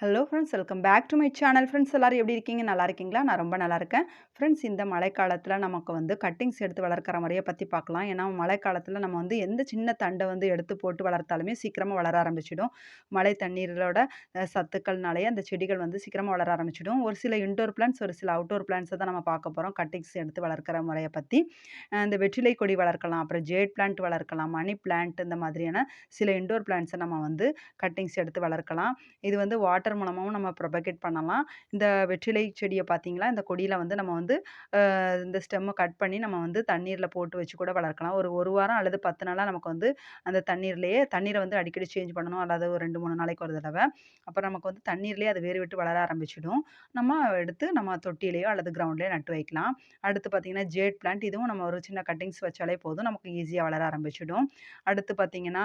Hello friends welcome back to my channel friends எல்லோரும் எப்படி இருக்கீங்க? நல்லா இருக்கீங்களா? நான் ரொம்ப நல்லா இருக்கேன். ஃப்ரெண்ட்ஸ் இந்த மழைக்காலத்தில் நமக்கு வந்து கட்டிங்ஸ் எடுத்து வளர்க்குற முறையை பற்றி பார்க்கலாம். ஏன்னா மழைக்காலத்தில் நம்ம வந்து எந்த சின்ன தண்டை வந்து எடுத்து போட்டு வளர்த்தாலுமே சீக்கிரமாக வளர ஆரம்பிச்சிடும். மழை தண்ணீரோட சத்துக்கள்னாலேயே அந்த செடிகள் வந்து சீக்கிரமாக வளர ஆரம்பிச்சிடும். ஒரு சில இன்டோர் பிளான்ஸ் ஒரு சில அவுட்டோர் பிளான்ஸை தான் நம்ம பார்க்க போகிறோம் கட்டிங்ஸ் எடுத்து வளர்க்குற முறையை பற்றி இந்த வெற்றிலை கொடி வளர்க்கலாம் அப்புறம் ஜேட் பிளான்ட் வளர்க்கலாம் மணி பிளான்ட் இந்த மாதிரியான சில இன்டோர் பிளான்ட்ஸை நம்ம வந்து கட்டிங்ஸ் எடுத்து வளர்க்கலாம். இது வந்து வாட்டர் வாட்டர் மூலமாகவும் நம்ம ப்ரொபகேட் பண்ணலாம். இந்த வெற்றிலை செடியை பார்த்திங்களா? இந்த கொடியில் வந்து நம்ம வந்து இந்த ஸ்டெம்மை கட் பண்ணி நம்ம வந்து தண்ணீரில் போட்டு வச்சு கூட வளர்க்கலாம். ஒரு ஒரு வாரம் அல்லது பத்து நாளாக நமக்கு வந்து அந்த தண்ணீர்லேயே தண்ணீரை வந்து அடிக்கடி சேஞ்ச் பண்ணணும். அல்லது ஒரு ரெண்டு மூணு நாளைக்கு ஒரு தடவை. அப்புறம் நமக்கு வந்து தண்ணீர்லேயே அது வேறு விட்டு வளர ஆரம்பிச்சிடும். நம்ம எடுத்து நம்ம தொட்டிலேயோ அல்லது கிரவுண்ட்லேயோ நட்டு வைக்கலாம். அடுத்து பார்த்திங்கன்னா ஜேட் பிளான்ட் இதுவும் நம்ம ஒரு சின்ன கட்டிங்ஸ் வச்சாலே போதும். நமக்கு ஈஸியாக வளர ஆரம்பிச்சிடும். அடுத்து பார்த்திங்கன்னா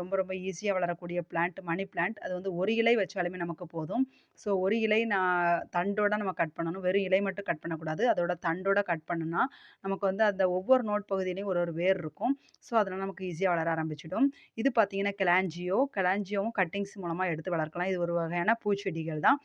ரொம்ப ரொம்ப ஈஸியாக வளரக்கூடிய பிளான்ட் மணி பிளான்ட் அது வந்து ஒரு இலை வச்சாலுமே நமக்கு போதும். ஸோ ஒரு இலை நான் தண்டோட நம்ம கட் பண்ணணும். வெறும் இலை மட்டும் கட் பண்ணக்கூடாது. அதோட தண்டோட கட் பண்ணுனா நமக்கு வந்து அந்த ஒவ்வொரு நோட் பகுதியிலையும் ஒரு ஒரு வேர் இருக்கும். ஸோ அதனால் நமக்கு ஈஸியாக வளர ஆரம்பிச்சிடும். இது பார்த்தீங்கன்னா கிளாஞ்சியோ கிளாஞ்சியோவும் கட்டிங்ஸ் மூலமாக எடுத்து வளர்க்கலாம். இது ஒரு வகையான பூச்செடிகள் தான்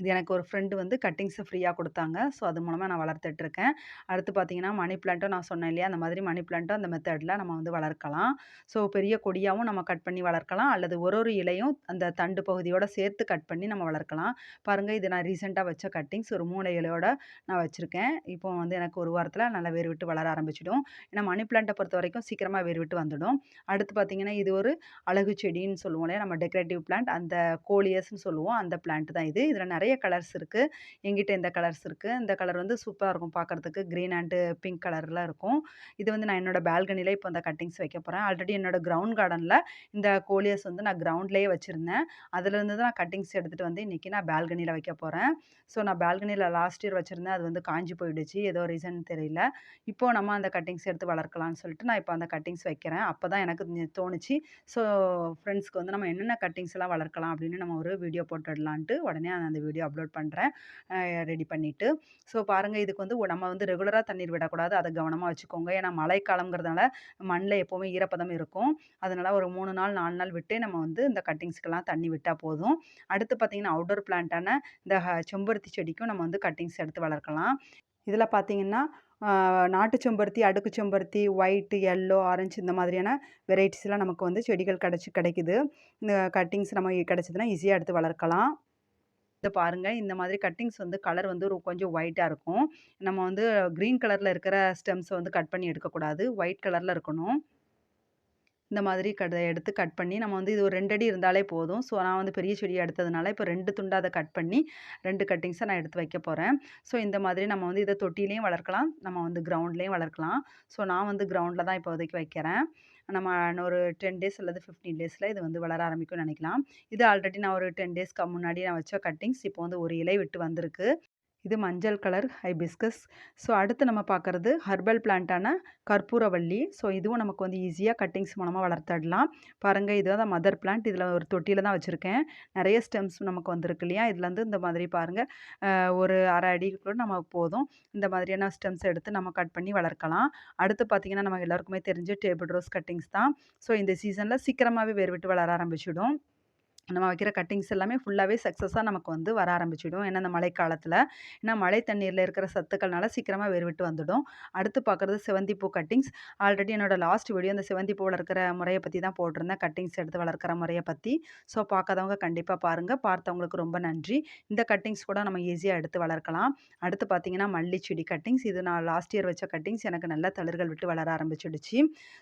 இது எனக்கு ஒரு ஃப்ரெண்டு வந்து கட்டிங்ஸை ஃப்ரீயாக கொடுத்தாங்க. ஸோ அது மூலமாக நான் வளர்த்துட்ருக்கேன். அடுத்து பார்த்தீங்கன்னா மணி பிளான்ட்டும் நான் சொன்னேன் இல்லையா? அந்த மாதிரி மணி பிளான்ட்டும் அந்த மெத்தடில் நம்ம வந்து வளர்க்கலாம். ஸோ பெரிய கொடியாகவும் நம்ம கட் பண்ணி வளர்க்கலாம். அல்லது ஒரு ஒரு இலையும் அந்த தண்டு பகுதியோடு சேர்த்து கட் பண்ணி நம்ம வளர்க்கலாம். பாருங்கள் இது நான் ரீசெண்டாக வச்ச கட்டிங்ஸ். ஒரு மூணு இலையோட நான் வச்சுருக்கேன். இப்போ வந்து எனக்கு ஒரு வாரத்தில் நல்லா வேறு விட்டு வளர ஆரம்பிச்சிடும். ஏன்னா மணி பிளான்ட்டை பொறுத்த வரைக்கும் சீக்கிரமாக வேறு விட்டு வந்துடும். அடுத்து பார்த்திங்கன்னா இது ஒரு அழகு செடின்னு சொல்லுவோம் இல்லையா? நம்ம டெக்கரேட்டிவ் பிளான்ட். அந்த கோலியஸ்ன்னு சொல்லுவோம். அந்த பிளான்ட் தான் இது. இதில் நிறைய நிறைய கலர்ஸ் இருக்குது எங்கிட்ட இந்த கலர்ஸ் இருக்குது இந்த கலர் வந்து சூப்பராக இருக்கும் பார்க்குறதுக்கு க்ரீன் அண்டு பிங்க் கலரில் இருக்கும். இது வந்து நான் என்னோடய பால்கனியில் இப்போ அந்த கட்டிங்ஸ் வைக்க போகிறேன் ஆல்ரெடி என்னோடய கிரவுண்ட் கார்டனில் இந்த கோலியஸ் வந்து நான் கிரவுண்ட்லேயே வச்சுருந்தேன். அதுலேருந்து தான் நான் கட்டிங்ஸ் எடுத்துகிட்டு வந்து இன்றைக்கி நான் பால்கனியில் வைக்க போகிறேன் ஸோ நான் பால்கனியில் லாஸ்ட் இயர் வச்சுருந்தேன். அது வந்து காஞ்சி போயிடுச்சு. ஏதோ ரீசன் தெரியல. இப்போது நம்ம அந்த கட்டிங்ஸ் எடுத்து வளர்க்கலாம்னு சொல்லிட்டு நான் இப்போ அந்த கட்டிங்ஸ் வைக்கிறேன். அப்போ தான் எனக்கு தோணுச்சு. ஸோ ஃப்ரெண்ட்ஸ்க்கு வந்து நம்ம என்னென்ன கட்டிங்ஸ் எல்லாம் வளர்க்கலாம் அப்படின்னு நம்ம ஒரு வீடியோ போட்டுடலான்ட்டு உடனே அந்த வீடியோ அப்லோட் பண்ணுறேன் ரெடி பண்ணிவிட்டு ஸோ பாருங்கள் இதுக்கு வந்து நம்ம வந்து ரெகுலராக தண்ணீர் விடக்கூடாது. அதை கவனமாக வச்சுக்கோங்க. ஏன்னா மழைக்காலங்கிறதுனால மண்ணில் எப்போவுமே ஈரப்பதம் இருக்கும். அதனால் ஒரு மூணு நாள் நாலு நாள் விட்டே நம்ம வந்து இந்த கட்டிங்ஸ்க்கெல்லாம் தண்ணி விட்டால் போதும். அடுத்து பார்த்திங்கன்னா அவுடோர் பிளான்ட்டான இந்த செம்பருத்தி செடிக்கும் நம்ம வந்து கட்டிங்ஸ் எடுத்து வளர்க்கலாம். இதில் பார்த்திங்கன்னா நாட்டு செம்பருத்தி அடுக்கு செம்பருத்தி ஒயிட்டு எல்லோ ஆரஞ்சு இந்த மாதிரியான வெரைட்டிஸ்லாம் நமக்கு வந்து செடிகள் கிடச்சி கிடைக்குது. இந்த கட்டிங்ஸ் நம்ம கிடச்சிதுன்னா ஈஸியாக எடுத்து வளர்க்கலாம். இதை பாருங்கள் இந்த மாதிரி கட்டிங்ஸ் வந்து கலர் வந்து ஒரு கொஞ்சம் ஒயிட்டாக இருக்கும். நம்ம வந்து க்ரீன் கலரில் இருக்கிற ஸ்டெம்ஸை வந்து கட் பண்ணி எடுக்கக்கூடாது. ஒயிட் கலரில் இருக்கணும். இந்த மாதிரி கட எடுத்து கட் பண்ணி நம்ம வந்து இது ஒரு ரெண்டு அடி இருந்தாலே போதும். ஸோ நான் வந்து பெரிய செடியை எடுத்ததுனால இப்போ ரெண்டு துண்டாக அதை கட் பண்ணி ரெண்டு கட்டிங்ஸை நான் எடுத்து வைக்க போகிறேன் ஸோ இந்த மாதிரி நம்ம வந்து இதை தொட்டிலையும் வளர்க்கலாம். நம்ம வந்து கிரவுண்ட்லேயும் வளர்க்கலாம். ஸோ நான் வந்து கிரவுண்டில் தான் இப்போதைக்கு வைக்கிறேன். நம்ம ஒரு டென் டேஸ் அல்லது ஃபிஃப்டீன் டேஸில் இது வந்து வளர ஆரம்பிக்கும்னு நினைக்கலாம். இது ஆல்ரெடி நான் ஒரு டென் டேஸ்க்கு முன்னாடி நான் வச்ச கட்டிங்ஸ் இப்போ வந்து ஒரு இலை விட்டு வந்திருக்கு. இது மஞ்சள் கலர் ஹைபிஸ்கஸ். ஸோ அடுத்து நம்ம பார்க்குறது ஹர்பல் பிளான்ட்டான கற்பூரவள்ளி. ஸோ இதுவும் நமக்கு வந்து ஈஸியாக கட்டிங்ஸ் மூலமாக வளர்த்தடலாம் பாருங்கள் இது தான் மதர் பிளான்ட் இதில் ஒரு தொட்டியில் தான் வச்சுருக்கேன். நிறைய ஸ்டெம்ஸ் நமக்கு வந்திருக்கு இல்லையா? இதுலேருந்து இந்த மாதிரி பாருங்கள் ஒரு அரை அடிக்குள்ள நமக்கு போதும். இந்த மாதிரியான ஸ்டெம்ஸ் எடுத்து நம்ம கட் பண்ணி வளர்க்கலாம். அடுத்து பார்த்திங்கன்னா நமக்கு எல்லாருக்குமே தெரிஞ்ச டேபிள் ரோஸ் கட்டிங்ஸ் தான். ஸோ இந்த சீசனில் சீக்கிரமாகவே வேறு விட்டு வளர ஆரம்பிச்சிடும். நம்ம வைக்கிற கட்டிங்ஸ் எல்லாமே ஃபுல்லாகவே சக்ஸஸாக நமக்கு வந்து வர ஆரம்பிச்சிடும். ஏன்னா இந்த மழைக்காலத்தில் ஏன்னா மழை தண்ணீரில் இருக்கிற சத்துக்கள்னால சீக்கிரமாக வேறுவிட்டு வந்துடும். அடுத்து பார்க்குறது செவந்திப்பூ கட்டிங்ஸ். ஆல்ரெடி என்னோடய லாஸ்ட் வீடியோ இந்த செவந்திப்பூ வளர்க்குற முறையை பற்றி தான் போட்டிருந்தேன். கட்டிங்ஸ் எடுத்து வளர்க்குற முறையை பற்றி ஸோ பார்க்காதவங்க கண்டிப்பாக பாருங்கள் பார்த்தவங்களுக்கு ரொம்ப நன்றி. இந்த கட்டிங்ஸ் கூட நம்ம ஈஸியாக எடுத்து வளர்க்கலாம். அடுத்து பார்த்தீங்கன்னா மல்லி செடி கட்டிங்ஸ். இது நான் லாஸ்ட் இயர் வச்ச கட்டிங்ஸ். எனக்கு நல்ல தளிர்கள் விட்டு வளர ஆரம்பிச்சிடுச்சு.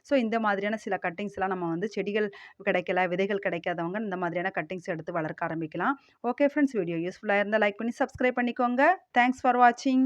ஸோ இந்த மாதிரியான சில கட்டிங்ஸ்லாம் நம்ம வந்து செடிகள் கிடைக்கல விதைகள் கிடைக்காதவங்க இந்த மாதிரியான கட்டிங்ஸ் எடுத்து வளர்க்க ஆரம்பிக்கலாம். ஓகே ஃப்ரெண்ட்ஸ் வீடியோ யூஸ்ஃபுல்லாக இருந்தால் லைக் பண்ணி சப்ஸ்கிரைப் பண்ணிக்கோங்க. தேங்க்ஸ் ஃபார் வாட்சிங்